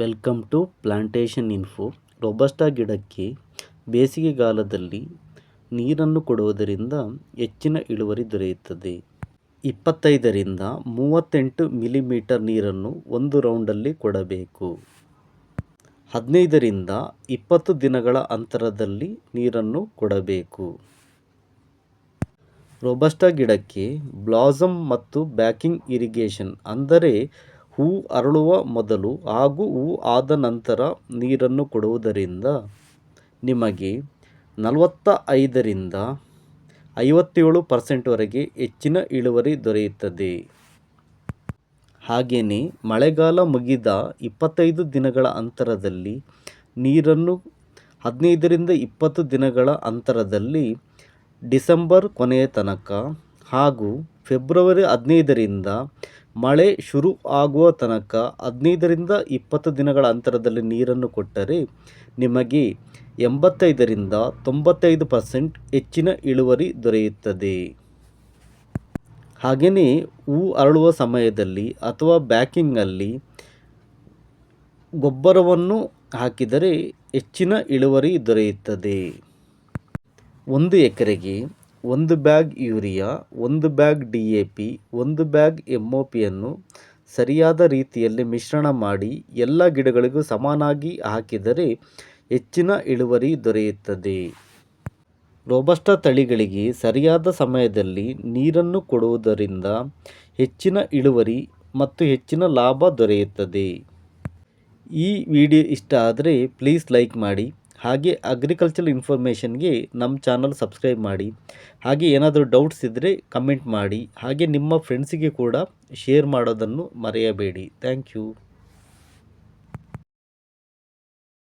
Welcome to plantation info. Robusta ಗಿಡಕ್ಕೆ ಬೇಸಿಗೆಗಾಲದಲ್ಲಿ ನೀರನ್ನು ಕೊಡುವುದರಿಂದ ಹೆಚ್ಚಿನ ಇಳುವರಿ ದೊರೆಯುತ್ತದೆ. ಇಪ್ಪತ್ತೈದರಿಂದ ಮೂವತ್ತೆಂಟು ಮಿಲಿಮೀಟರ್ ನೀರನ್ನು ಒಂದು ರೌಂಡಲ್ಲಿ ಕೊಡಬೇಕು. ಹದಿನೈದರಿಂದ ಇಪ್ಪತ್ತು ದಿನಗಳ ಅಂತರದಲ್ಲಿ ನೀರನ್ನು ಕೊಡಬೇಕು. ರೊಬಸ್ಟಾ ಗಿಡಕ್ಕೆ ಬ್ಲಾಸಮ್ ಮತ್ತು ಬ್ಯಾಕಿಂಗ್ ಇರಿಗೇಷನ್ ಅಂದರೆ ಹೂ ಅರಳುವ ಮೊದಲು ಹಾಗೂ ಹೂ ಆದ ನಂತರ ನೀರನ್ನು ಕೊಡುವುದರಿಂದ ನಿಮಗೆ ನಲವತ್ತ ಐದರಿಂದ ಐವತ್ತೇಳು ಪರ್ಸೆಂಟ್ವರೆಗೆ ಹೆಚ್ಚಿನ ಇಳುವರಿ ದೊರೆಯುತ್ತದೆ. ಹಾಗೆಯೇ ಮಳೆಗಾಲ ಮುಗಿದ ಇಪ್ಪತ್ತೈದು ದಿನಗಳ ಅಂತರದಲ್ಲಿ ನೀರನ್ನು ಹದಿನೈದರಿಂದ ಇಪ್ಪತ್ತು ದಿನಗಳ ಅಂತರದಲ್ಲಿ ಡಿಸೆಂಬರ್ ಕೊನೆಯ ತನಕ ಹಾಗೂ ಫೆಬ್ರವರಿ ಹದಿನೈದರಿಂದ ಮಳೆ ಶುರು ಆಗುವ ತನಕ ಹದಿನೈದರಿಂದ ಇಪ್ಪತ್ತು ದಿನಗಳ ಅಂತರದಲ್ಲಿ ನೀರನ್ನು ಕೊಟ್ಟರೆ ನಿಮಗೆ ಎಂಬತ್ತೈದರಿಂದ ತೊಂಬತ್ತೈದು ಪರ್ಸೆಂಟ್ ಹೆಚ್ಚಿನ ಇಳುವರಿ ದೊರೆಯುತ್ತದೆ. ಹಾಗೆಯೇ ಹೂ ಅರಳುವ ಸಮಯದಲ್ಲಿ ಅಥವಾ ಬ್ಯಾಕಿಂಗಲ್ಲಿ ಗೊಬ್ಬರವನ್ನು ಹಾಕಿದರೆ ಹೆಚ್ಚಿನ ಇಳುವರಿ ದೊರೆಯುತ್ತದೆ. ಒಂದು ಎಕರೆಗೆ ಒಂದು ಬ್ಯಾಗ್ ಯೂರಿಯಾ, ಒಂದು ಬ್ಯಾಗ್ ಡಿ ಎ ಪಿ, ಒಂದು ಬ್ಯಾಗ್ ಎಂ ಒ ಪಿಯನ್ನು ಸರಿಯಾದ ರೀತಿಯಲ್ಲಿ ಮಿಶ್ರಣ ಮಾಡಿ ಎಲ್ಲ ಗಿಡಗಳಿಗೂ ಸಮಾನಾಗಿ ಹಾಕಿದರೆ ಹೆಚ್ಚಿನ ಇಳುವರಿ ದೊರೆಯುತ್ತದೆ. ರೋಬಸ್ಟ ತಳಿಗಳಿಗೆ ಸರಿಯಾದ ಸಮಯದಲ್ಲಿ ನೀರನ್ನು ಕೊಡುವುದರಿಂದ ಹೆಚ್ಚಿನ ಇಳುವರಿ ಮತ್ತು ಹೆಚ್ಚಿನ ಲಾಭ ದೊರೆಯುತ್ತದೆ. ಈ ವಿಡಿಯೋ ಇಷ್ಟ ಆದರೆ ಪ್ಲೀಸ್ ಲೈಕ್ ಮಾಡಿ. ಹಾಗೆ ಅಗ್ರಿಕಲ್ಚರ್ ಇನ್ಫಾರ್ಮೇಷನ್ಗೆ ನಮ್ಮ ಚಾನಲ್ ಸಬ್ಸ್ಕ್ರೈಬ್ ಮಾಡಿ. ಹಾಗೆ ಏನಾದರೂ ಡೌಟ್ಸ್ ಇದ್ದರೆ ಕಮೆಂಟ್ ಮಾಡಿ. ಹಾಗೆ ನಿಮ್ಮ ಫ್ರೆಂಡ್ಸಿಗೆ ಕೂಡ ಶೇರ್ ಮಾಡೋದನ್ನು ಮರೆಯಬೇಡಿ. Thank you